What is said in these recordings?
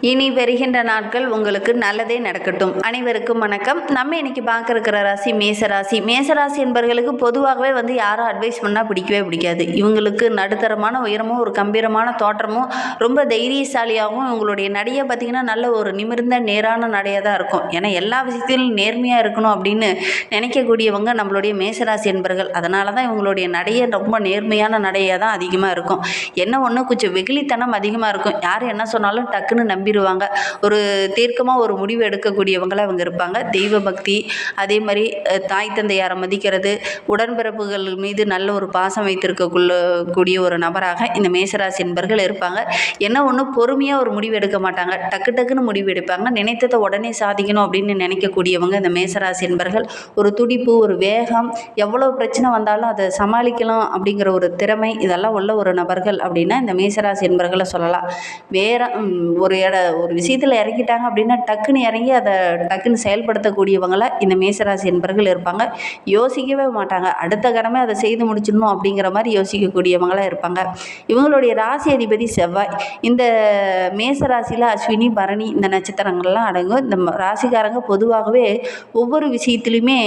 இனி வருகின்ற நாட்கள் உங்களுக்கு நல்லதே நடக்கட்டும். அனைவருக்கும் வணக்கம். நம்ம இன்னைக்கு பார்க்க இருக்கிற ராசி மேசராசி. மேசராசி என்பவர்களுக்கு பொதுவாகவே வந்து யாரும் அட்வைஸ் பண்ணால் பிடிக்கவே பிடிக்காது. இவங்களுக்கு நடுத்தரமான உயரமும் ஒரு கம்பீரமான தோற்றமும் ரொம்ப தைரியசாலியாகவும் இவங்களுடைய நடையை பார்த்திங்கன்னா நல்ல ஒரு நிமிர்ந்த நேரான நடையாக தான் இருக்கும். ஏன்னா எல்லா விஷயத்திலும் நேர்மையாக இருக்கணும் அப்படின்னு நினைக்கக்கூடியவங்க நம்மளுடைய மேசராசி என்பர்கள். அதனால தான் இவங்களுடைய நடையை ரொம்ப நேர்மையான நடையாக தான் அதிகமாக இருக்கும். என்ன ஒன்று கொஞ்சம் வெகுளித்தனம் அதிகமாக இருக்கும். யார் என்ன சொன்னாலும் டக்குன்னு நம்பி நம்பிடுவாங்க. ஒரு தீர்க்கமாக ஒரு முடிவு எடுக்கக்கூடியவங்களாக அவங்க இருப்பாங்க. தெய்வ பக்தி அதே மாதிரி தாய் தந்தையாரை மதிக்கிறது உடன்பிறப்புகள் மீது நல்ல ஒரு பாசம் வைத்திருக்கக்குள்ள கூடிய ஒரு நபராக இந்த மேசராசி என்பர்கள் இருப்பாங்க. என்ன ஒன்று பொறுமையாக ஒரு முடிவு எடுக்க மாட்டாங்க. டக்கு டக்குன்னு முடிவு எடுப்பாங்க. நினைத்ததை உடனே சாதிக்கணும் அப்படின்னு நினைக்கக்கூடியவங்க இந்த மேசராசி என்பர்கள். ஒரு துடிப்பு ஒரு வேகம் எவ்வளோ பிரச்சனை வந்தாலும் அதை சமாளிக்கலாம் அப்படிங்கிற ஒரு திறமை இதெல்லாம் உள்ள ஒரு நபர்கள் அப்படின்னா இந்த மேசராசி என்பர்களை சொல்லலாம். வேற ஒரு இட ஒரு விஷயத்தில் இறங்கிட்டாங்க அப்படின்னா டக்குன்னு இறங்கி அதை டக்குன்னு செயல்படுத்தக்கூடியவங்களாக இந்த மேசராசி என்பர்கள் இருப்பாங்க. யோசிக்கவே மாட்டாங்க. அடுத்த கடமை அதை செய்து முடிச்சிடணும் அப்படிங்கிற மாதிரி யோசிக்கக்கூடியவங்களாக இருப்பாங்க. இவங்களுடைய ராசி அதிபதி செவ்வாய். இந்த மேச ராசியில் அஸ்வினி பரணி இந்த நட்சத்திரங்கள்லாம் அடங்கும். இந்த ராசிக்காரங்க பொதுவாகவே ஒவ்வொரு விஷயத்துலையுமே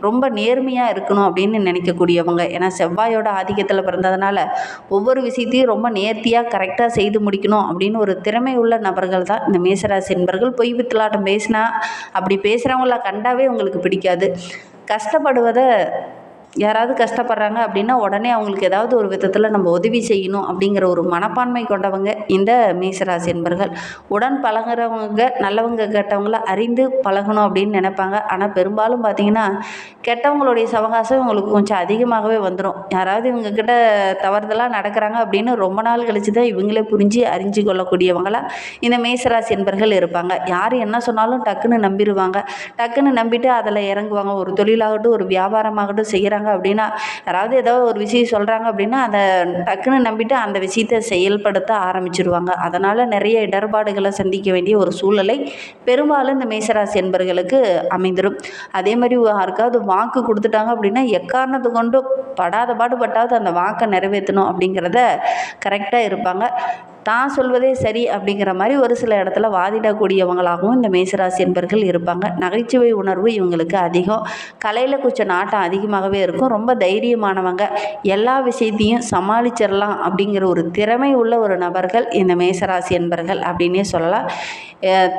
ரொம்ப நேர்மையாக இருக்கணும் அப்படின்னு நினைக்கக்கூடியவங்க. ஏன்னா செவ்வாயோட ஆதிக்கத்தில் பிறந்ததுனால ஒவ்வொரு விஷயத்தையும் ரொம்ப நேர்த்தியாக கரெக்டாக செய்து முடிக்கணும் அப்படின்னு ஒரு திறமை உள்ள நபர்கள் தான் இந்த மேசராசி நண்பர்கள் பொய் வித்தலாட்டம் பேசினா அப்படி பேசுகிறவங்கள கண்டாவே உங்களுக்கு பிடிக்காது. கஷ்டப்படுவதை யாராவது கஷ்டப்படுறாங்க அப்படின்னா உடனே அவங்களுக்கு ஏதாவது ஒரு விதத்தில் நம்ம உதவி செய்யணும் அப்படிங்கிற ஒரு மனப்பான்மை கொண்டவங்க இந்த மேசராசி என்பர்கள். உடன் பழகுறவங்க நல்லவங்க கெட்டவங்கள அறிந்து பழகணும் அப்படின்னு நினைப்பாங்க. ஆனால் பெரும்பாலும் பார்த்தீங்கன்னா கெட்டவங்களுடைய சவகாசம் இவங்களுக்கு கொஞ்சம் அதிகமாகவே வந்துடும் யாராவது இவங்கக்கிட்ட தவறுதலாக நடக்கிறாங்க அப்படின்னு ரொம்ப நாள் கழிச்சு தான் இவங்களே புரிஞ்சு அறிஞ்சு கொள்ளக்கூடியவங்களாக இந்த மேசராசி என்பர்கள் இருப்பாங்க. யார் என்ன சொன்னாலும் டக்குன்னு நம்பிடுவாங்க டக்குன்னு நம்பிட்டு அதில் இறங்குவாங்க. ஒரு தொழிலாகட்டும் ஒரு வியாபாரமாகட்டும் செய்கிறாங்க அப்படின்னா யாராவது ஏதாவது ஒரு விஷயம் சொல்கிறாங்க அப்படின்னா அதை டக்குன்னு நம்பிட்டு அந்த விஷயத்தை செயல்படுத்த ஆரம்பிச்சிருவாங்க. அதனால் நிறைய இடர்பாடுகளை சந்திக்க வேண்டிய ஒரு சூழ்நிலை பெரும்பாலும் இந்த மேசராசி என்பர்களுக்கு அமைந்துடும் அதே மாதிரி யாருக்காவது வாக்கு கொடுத்துட்டாங்க அப்படின்னா எக்காரணத்தை கொண்டும் படாத பாடுபட்டாவது அந்த வாக்கை நிறைவேற்றணும் அப்படிங்கிறத கரெக்டாக இருப்பாங்க. தான் சொல்வதே சரி அப்படிங்கிற மாதிரி ஒரு சில இடத்துல வாதிடக்கூடியவங்களாகவும் இந்த மேசராசி என்பர்கள் இருப்பாங்க. நகைச்சுவை உணர்வு இவங்களுக்கு அதிகம். கலையில் கொஞ்சம் நாட்டம் அதிகமாகவே இருக்கும். ரொம்ப தைரியமானவங்க. எல்லா விஷயத்தையும் சமாளிச்சிடலாம் அப்படிங்கிற ஒரு திறமை உள்ள ஒரு நபர்கள் இந்த மேசராசி என்பர்கள் அப்படின்னே சொல்லலாம்.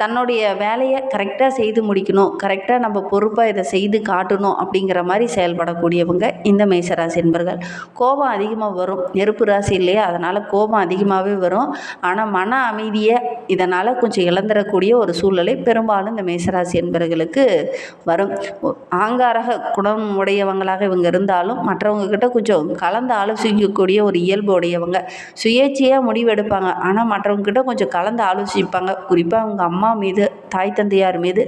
தன்னுடைய வேலையை கரெக்டாக செய்து முடிக்கணும். கரெக்டாக நம்ம பொறுப்பாக இதை செய்து காட்டணும் அப்படிங்கிற மாதிரி செயல்படக்கூடியவங்க இந்த மேசராசி என்பர்கள். கோபம் அதிகமாக வரும். நெருப்பு ராசி இல்லையா? அதனால் கோபம் அதிகமாகவே வரும். ஆனால் மன அமைதியை இதனால் கொஞ்சம் இழந்துடக்கூடிய ஒரு சூழ்நிலை பெரும்பாலும் இந்த மேசராசி என்பவர்களுக்கு வரும். ஆங்காரக குணம் உடையவங்களாக இவங்க இருந்தாலும் மற்றவங்க கிட்ட கொஞ்சம் கலந்து ஆலோசிக்கக்கூடிய ஒரு இயல்பு உடையவங்க. சுயேட்சையாக முடிவெடுப்பாங்க. ஆனால் மற்றவங்க கிட்ட கொஞ்சம் கலந்து ஆலோசிப்பாங்க. குறிப்பாக அவங்க அம்மா மீது தாய் தந்தையார் மீது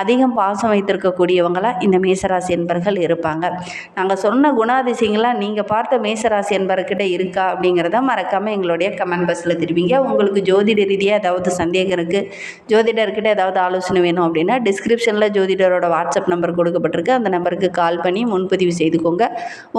அதிகம் பாசம் வைத்திருக்கக்கூடியவங்களாக இந்த மேசராசி என்பர்கள் இருப்பாங்க. நாங்கள் சொன்ன குணாதிசயங்களாக நீங்கள் பார்த்த மேசராசி என்பர்கிட்ட இருக்கா அப்படிங்கிறத மறக்காமல் எங்களுடைய கமெண்ட் பாக்ஸில் தெரிவிங்க. உங்களுக்கு ஜோதிட ரீதியாக ஏதாவது சந்தேகம் இருக்குது ஜோதிடர்கிட்ட ஏதாவது ஆலோசனை வேணும் அப்படின்னா டிஸ்கிரிப்ஷனில் ஜோதிடரோட வாட்ஸ்அப் நம்பர் கொடுக்கப்பட்டிருக்கு. அந்த நம்பருக்கு கால் பண்ணி முன்பதிவு செய்துக்கோங்க.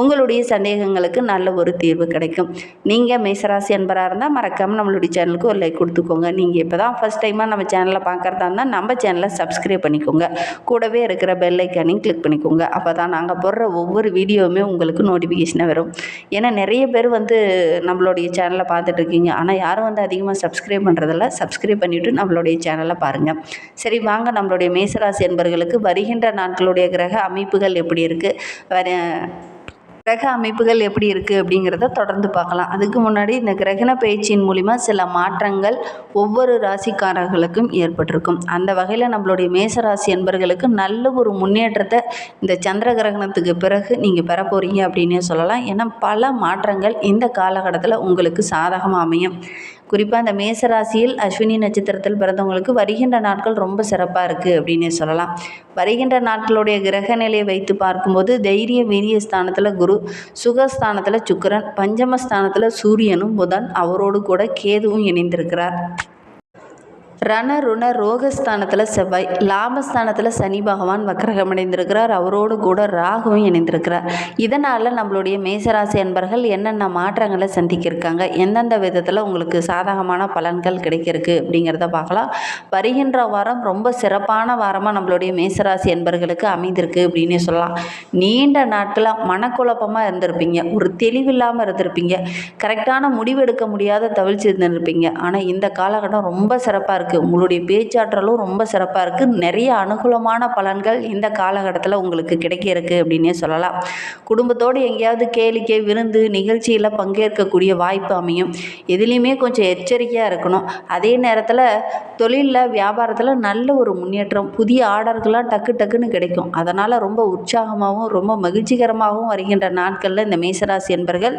உங்களுடைய சந்தேகங்களுக்கு நல்ல ஒரு தீர்வு கிடைக்கும். நீங்கள் மேசராசி என்பராக இருந்தால் மறக்காமல் நம்மளுடைய சேனலுக்கு ஒரு லைக் கொடுத்துக்கோங்க. நீங்கள் இப்போ தான் ஃபஸ்ட் டைமாக நம்ம சேனலை பார்க்குறதா இருந்தால் நம்ம சேனலை சப்ஸ்கிரைப் பண்ணிக்கோங்க. கூடவே இருக்கிற பெல் ஐக்கானையும் கிளிக் பண்ணிக்கோங்க. அப்போ தான் நாங்கள் போடுற ஒவ்வொரு வீடியோவுமே உங்களுக்கு நோட்டிஃபிகேஷனாக வரும். ஏன்னா நிறைய பேர் வந்து நம்மளுடைய சேனலை பார்த்துட்டு இருக்கீங்க. ஆனால் யாரும் வந்து அதிகமாக சப்ஸ்கிரைப் பண்ணுறதில்ல சப்ஸ்கிரைப் பண்ணிவிட்டு நம்மளுடைய சேனலை பாருங்கள் சரி வாங்க நம்மளுடைய மேசராசி என்பர்களுக்கு வருகின்ற நாட்களுடைய கிரக அமைப்புகள் எப்படி இருக்குது வர கிரக அமைப்புகள் எப்படி இருக்குது அப்படிங்கிறத தொடர்ந்து பார்க்கலாம். அதுக்கு முன்னாடி இந்த கிரகண பயிற்சியின் மூலிமா சில மாற்றங்கள் ஒவ்வொரு ராசிக்காரர்களுக்கும் ஏற்பட்டிருக்கும். அந்த வகையில் நம்மளுடைய மேசராசி என்பர்களுக்கு நல்ல ஒரு முன்னேற்றத்தை இந்த சந்திர கிரகணத்துக்கு பிறகு நீங்கள் பெற போகிறீங்க அப்படின்னே சொல்லலாம். ஏன்னா பல மாற்றங்கள் இந்த காலகட்டத்தில் உங்களுக்கு சாதகமாக அமையும். குறிப்பாக அந்த மேசராசியில் அஸ்வினி நட்சத்திரத்தில் பிறந்தவங்களுக்கு வருகின்ற நாட்கள் ரொம்ப சிறப்பாக இருக்குது அப்படின்னே சொல்லலாம். வருகின்ற நாட்களுடைய கிரக நிலையை வைத்து பார்க்கும்போது தைரிய வீரிய ஸ்தானத்தில் குரு சுகஸ்தானத்தில் சுக்கிரன் பஞ்சமஸ்தானத்தில் சூரியனும் புதன் அவரோடு கூட கேதுவும் இணைந்திருக்கிறார். ரண ருண ரோகஸ்தானத்தில் செவ்வாய் லாபஸ்தானத்தில் சனி பகவான் வக்கரகம் இணைந்திருக்கிறார். அவரோடு கூட ராகுவும் இணைந்திருக்கிறார். இதனால் நம்மளுடைய மேசராசி அன்பர்கள் என்னென்ன மாற்றங்களை சந்திக்க இருக்காங்க எந்தெந்த விதத்தில் உங்களுக்கு சாதகமான பலன்கள் கிடைக்கிருக்கு அப்படிங்கிறத பார்க்கலாம். வருகின்ற வாரம் ரொம்ப சிறப்பான வாரமாக நம்மளுடைய மேசராசி அன்பர்களுக்கு அமைந்திருக்கு அப்படின்னே சொல்லலாம். நீண்ட நாட்களாக மனக்குழப்பமாக இருந்திருப்பீங்க. ஒரு தெளிவில்லாமல் இருந்திருப்பீங்க. கரெக்டான முடிவெடுக்க முடியாத தவிழ்ச்சி இருந்திருப்பீங்க ஆனால் இந்த காலகட்டம் ரொம்ப சிறப்பாக இருக்குது உங்களுடைய பேச்சாற்றலும் ரொம்ப சிறப்பாக இருக்குது நிறைய அனுகூலமான பலன்கள் இந்த காலகட்டத்தில் உங்களுக்கு கிடைக்க இருக்குது அப்படின்னே சொல்லலாம். குடும்பத்தோடு எங்கேயாவது கேளிக்கை விருந்து நிகழ்ச்சியில் பங்கேற்கக்கூடிய வாய்ப்பு அமையும். எதுலேயுமே கொஞ்சம் எச்சரிக்கையாக இருக்கணும். அதே நேரத்தில் தொழிலில் வியாபாரத்தில் நல்ல ஒரு முன்னேற்றம் புதிய ஆர்டர்கள்லாம் டக்கு டக்குன்னு கிடைக்கும். அதனால் ரொம்ப உற்சாகமாகவும் ரொம்ப மகிழ்ச்சிகரமாகவும் வருகின்ற நாட்களில் இந்த மேசராசி என்பர்கள்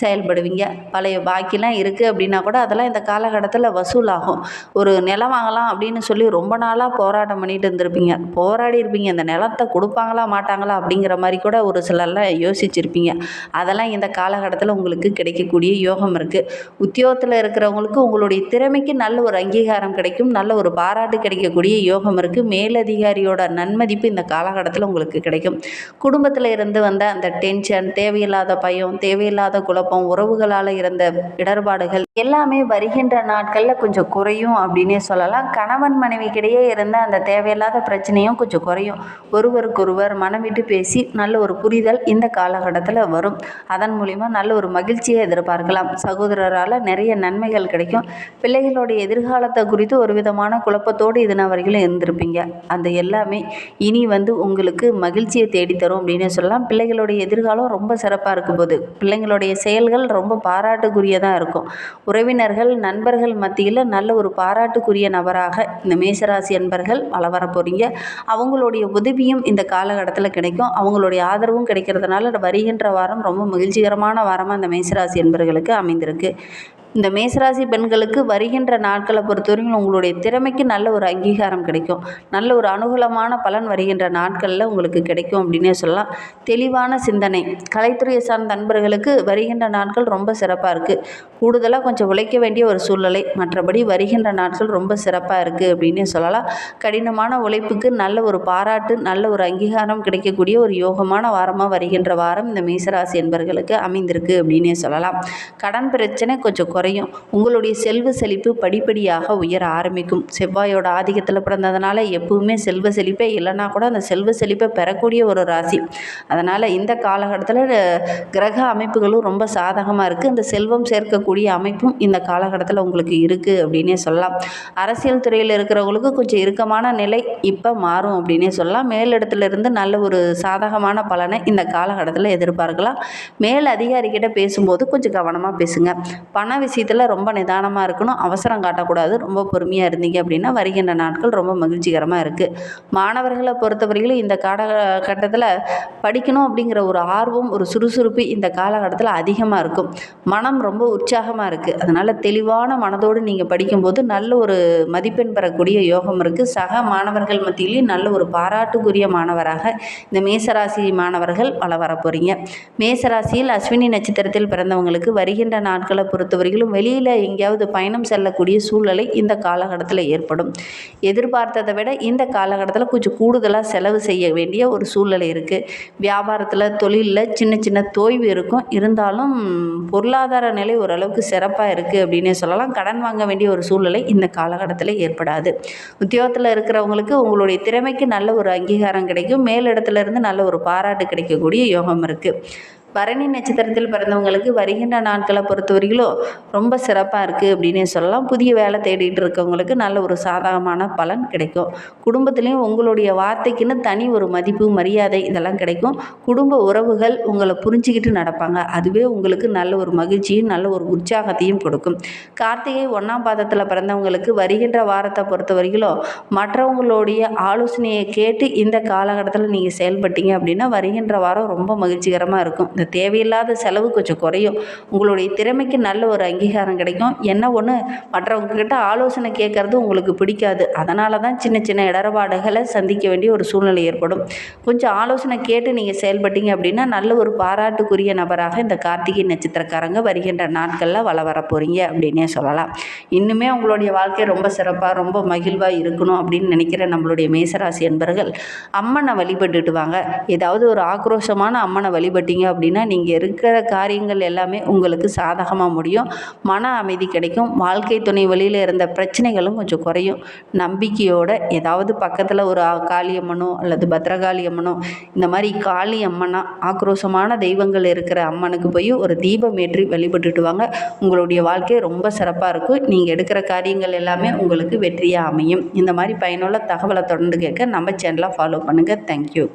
செயல்படுவீங்க. பழைய பாக்கிலாம் இருக்குது அப்படின்னா கூட அதெல்லாம் இந்த காலகட்டத்தில் வசூலாகும். ஒரு நிலம் வாங்கலாம் அப்படின்னு சொல்லி ரொம்ப நாளாக போராட்டம் பண்ணிட்டு இருந்திருப்பீங்க. போராடி இருப்பீங்க. இந்த நிலத்தை கொடுப்பாங்களா மாட்டாங்களா அப்படிங்கிற மாதிரி கூட ஒரு சிலர்லாம் யோசிச்சிருப்பீங்க. அதெல்லாம் இந்த காலகட்டத்தில் உங்களுக்கு கிடைக்கக்கூடிய யோகம் இருக்குது உத்தியோகத்தில் இருக்கிறவங்களுக்கு உங்களுடைய திறமைக்கு நல்ல ஒரு அங்கீகாரம் கிடைக்கும். நல்ல ஒரு பாராட்டு கிடைக்கக்கூடிய யோகம் இருக்குது மேலதிகாரியோட நன்மதிப்பு இந்த காலகட்டத்தில் உங்களுக்கு கிடைக்கும். குடும்பத்தில் இருந்து வந்த அந்த டென்ஷன் தேவையில்லாத பயம் தேவையில்லாத குழப்பம் உறவுகளால் இருந்த இடர்பாடுகள் எல்லாமே வருகின்ற நாட்களில் கொஞ்சம் குறையும் அப்படின்னே சொல்லலாம். கணவன் மனைவிக்கிடையே இருந்த அந்த தேவையில்லாத பிரச்சனையும் கொஞ்சம் குறையும். ஒருவருக்கொருவர் மனம் விட்டு பேசி நல்ல ஒரு புரிதல் இந்த காலகட்டத்தில் வரும். அதன் மூலிமா நல்ல ஒரு மகிழ்ச்சியை எதிர்பார்க்கலாம். சகோதரரால் நிறைய நன்மைகள் கிடைக்கும். பிள்ளைகளுடைய எதிர்காலத்தை குறித்து ஒரு விதமான குழப்பத்தோடு இதன வரையிலும் இருந்திருப்பீங்க. அந்த எல்லாமே இனி வந்து உங்களுக்கு மகிழ்ச்சியை தேடித்தரும் அப்படின்னு சொல்லலாம். பிள்ளைகளுடைய எதிர்காலம் ரொம்ப சிறப்பாக இருக்கும் போது பிள்ளைங்களுடைய செயல்கள் ரொம்ப பாராட்டுக்குரியதாக இருக்கும். உறவினர்கள் நண்பர்கள் மத்தியில் நல்ல ஒரு பாராட்டுக்குரிய நபராக இந்த மேசராசி அன்பர்கள் வள வர போகிறீங்க அவங்களுடைய உதவியும் இந்த காலகட்டத்தில் கிடைக்கும். அவங்களுடைய ஆதரவும் கிடைக்கிறதுனால வருகின்ற வாரம் ரொம்ப மகிழ்ச்சிகரமான வாரமாக இந்த மேசராசி அன்பர்களுக்கு அமைந்திருக்கு. இந்த மேசராசி பெண்களுக்கு வருகின்ற நாட்களை பொறுத்தவரைக்கும் உங்களுடைய திறமைக்கு நல்ல ஒரு அங்கீகாரம் கிடைக்கும். நல்ல ஒரு அனுகூலமான பலன் வருகின்ற நாட்களில் உங்களுக்கு கிடைக்கும் அப்படின்னே சொல்லலாம். தெளிவான சிந்தனை. கலைத்துறையை சார்ந்த நண்பர்களுக்கு வருகின்ற நாட்கள் ரொம்ப சிறப்பாக இருக்குது கூடுதலாக கொஞ்சம் உழைக்க வேண்டிய ஒரு சூழ்நிலை. மற்றபடி வருகின்ற நாட்கள் ரொம்ப சிறப்பாக இருக்குது அப்படின்னே சொல்லலாம். கடினமான உழைப்புக்கு நல்ல ஒரு பாராட்டு நல்ல ஒரு அங்கீகாரம் கிடைக்கக்கூடிய ஒரு யோகமான வாரமாக வருகின்ற வாரம் இந்த மேசராசி என்பர்களுக்கு அமைந்திருக்கு அப்படின்னே சொல்லலாம். கடன் பிரச்சனை கொஞ்சம் குறையும். உங்களுடைய செல்வ செழிப்பு படிப்படியாக உயர ஆரம்பிக்கும். செவ்வாயோட ஆதிக்கத்தில் பிறந்ததுனால எப்பவுமே செல்வ செழிப்பே இல்லைனா கூட அந்த செல்வ செழிப்பை பெறக்கூடிய ஒரு ராசி. அதனால் இந்த காலகட்டத்தில் கிரக அமைப்புகளும் ரொம்ப சாதகமாக இருக்குது இந்த செல்வம் சேர்க்கக்கூடிய அமைப்பும் இந்த காலகட்டத்தில் உங்களுக்கு இருக்குது அப்படின்னே சொல்லலாம். அரசியல் துறையில் இருக்கிறவங்களுக்கு கொஞ்சம் இறுக்கமான நிலை இப்போ மாறும் அப்படின்னே சொல்லலாம். மேலிடத்துலேருந்து நல்ல ஒரு சாதகமான பலனை இந்த காலகட்டத்தில் எதிர்பார்க்கலாம். மேல் அதிகாரிக்கிட்ட பேசும்போது கொஞ்சம் கவனமாக பேசுங்க. பண விஷயத்தில் ரொம்ப நிதானமாக இருக்கணும். அவசரம் காட்டக்கூடாது. ரொம்ப பொறுமையாக இருந்தீங்க அப்படின்னா வருகின்ற நாட்கள் ரொம்ப மகிழ்ச்சிகரமாக இருக்குது மாணவர்களை பொறுத்தவரையிலும் இந்த காலகட்டத்தில் படிக்கணும் அப்படிங்கிற ஒரு ஆர்வம் ஒரு சுறுசுறுப்பு இந்த காலகட்டத்தில் அதிகமாக இருக்கும். மனம் ரொம்ப உற்சாகமாக இருக்குது அதனால் தெளிவான மனதோடு நீங்கள் படிக்கும்போது நல்ல ஒரு மதிப்பெண் பெறக்கூடிய யோகம் இருக்குது சக மாணவர்கள் மத்தியிலையும் நல்ல ஒரு பாராட்டுக்குரிய மாணவராக இந்த மேசராசி மாணவர்கள் வள வர போகிறீங்க மேசராசியில் அஸ்வினி நட்சத்திரத்தில் பிறந்தவங்களுக்கு வருகின்ற நாட்களை குழந்தைகளும் வெளியில் எங்கேயாவது பயணம் செல்லக்கூடிய சூழ்நிலை இந்த காலகட்டத்தில் ஏற்படும். எதிர்பார்த்ததை விட இந்த காலகட்டத்தில் கொஞ்சம் கூடுதலாக செலவு செய்ய வேண்டிய ஒரு சூழ்நிலை இருக்குது வியாபாரத்தில் தொழிலில் சின்ன சின்ன தோய்வு இருக்கும். இருந்தாலும் பொருளாதார நிலை ஓரளவுக்கு சிறப்பாக இருக்குது அப்படின்னே சொல்லலாம். கடன் வாங்க வேண்டிய ஒரு சூழ்நிலை இந்த காலகட்டத்தில் ஏற்படாது. உத்தியோகத்தில் இருக்கிறவங்களுக்கு உங்களுடைய திறமைக்கு நல்ல ஒரு அங்கீகாரம் கிடைக்கும். மேலிடத்துலேருந்து நல்ல ஒரு பாராட்டு கிடைக்கக்கூடிய யோகம் இருக்குது பரணி நட்சத்திரத்தில் பிறந்தவங்களுக்கு வருகின்ற நாட்களை பொறுத்தவரையிலும் ரொம்ப சிறப்பாக இருக்குது அப்படின்னே சொல்லலாம். புதிய வேலை தேடிட்டு இருக்கவங்களுக்கு நல்ல ஒரு சாதகமான பலன் கிடைக்கும். குடும்பத்துலேயும் உங்களுடைய வார்த்தைக்குன்னு தனி ஒரு மதிப்பு மரியாதை இதெல்லாம் கிடைக்கும். குடும்ப உறவுகள் உங்களை புரிஞ்சுக்கிட்டு நடப்பாங்க. அதுவே உங்களுக்கு நல்ல ஒரு மகிழ்ச்சியும் நல்ல ஒரு உற்சாகத்தையும் கொடுக்கும். கார்த்திகை ஒன்றாம் பாதத்தில் பிறந்தவங்களுக்கு வருகின்ற வாரத்தை பொறுத்த வரையிலும் மற்றவங்களுடைய ஆலோசனையை கேட்டு இந்த காலகட்டத்தில் நீங்கள் செயல்பட்டீங்க அப்படின்னா வருகின்ற வாரம் ரொம்ப மகிழ்ச்சிகரமாக இருக்கும். இந்த தேவையில்லாத செலவு கொஞ்சம் குறையும். உங்களுடைய திறமைக்கு நல்ல ஒரு அங்கீகாரம் கிடைக்கும். என்ன ஒன்று மற்றவங்கக்கிட்ட ஆலோசனை கேட்குறது உங்களுக்கு பிடிக்காது. அதனால தான் சின்ன சின்ன இடர்பாடுகளை சந்திக்க வேண்டிய ஒரு சூழ்நிலை ஏற்படும். கொஞ்சம் ஆலோசனை கேட்டு நீங்கள் செயல்பட்டீங்க அப்படின்னா நல்ல ஒரு பாராட்டுக்குரிய நபராக இந்த கார்த்திகை நட்சத்திரக்காரங்க வருகின்ற நாட்களில் வள வர போகிறீங்க அப்படின்னே சொல்லலாம். இன்னுமே உங்களுடைய வாழ்க்கை ரொம்ப சிறப்பாக ரொம்ப மகிழ்வாக இருக்கணும் அப்படின்னு நினைக்கிற நம்மளுடைய மேசராசி என்பர்கள் அம்மனை வழிபட்டுட்டு வாங்க. ஏதாவது ஒரு ஆக்ரோஷமான அம்மனை வழிபட்டீங்க அப்படின்னு நீங்கள் இருக்கிற காரியங்கள் எல்லாமே உங்களுக்கு சாதகமாக முடியும். மன அமைதி கிடைக்கும். வாழ்க்கை துணை வழியில் இருந்த பிரச்சனைகளும் கொஞ்சம் குறையும். நம்பிக்கையோட ஏதாவது பக்கத்தில் ஒரு காளியம்மனோ அல்லது பத்ரகாளியம்மனோ இந்த மாதிரி காளி அம்மனா ஆக்ரோஷமான தெய்வங்கள் இருக்கிற அம்மனுக்கு போய் ஒரு தீபம் ஏற்றி வழிபட்டுட்டு வாங்க உங்களுடைய வாழ்க்கை ரொம்ப சிறப்பாக இருக்கும். நீங்கள் எடுக்கிற காரியங்கள் எல்லாமே உங்களுக்கு வெற்றியாக அமையும். இந்த மாதிரி பயனுள்ள தகவலை தொடர்ந்து கேட்க நம்ம சேனலை ஃபாலோ பண்ணுங்கள் தேங்க்யூ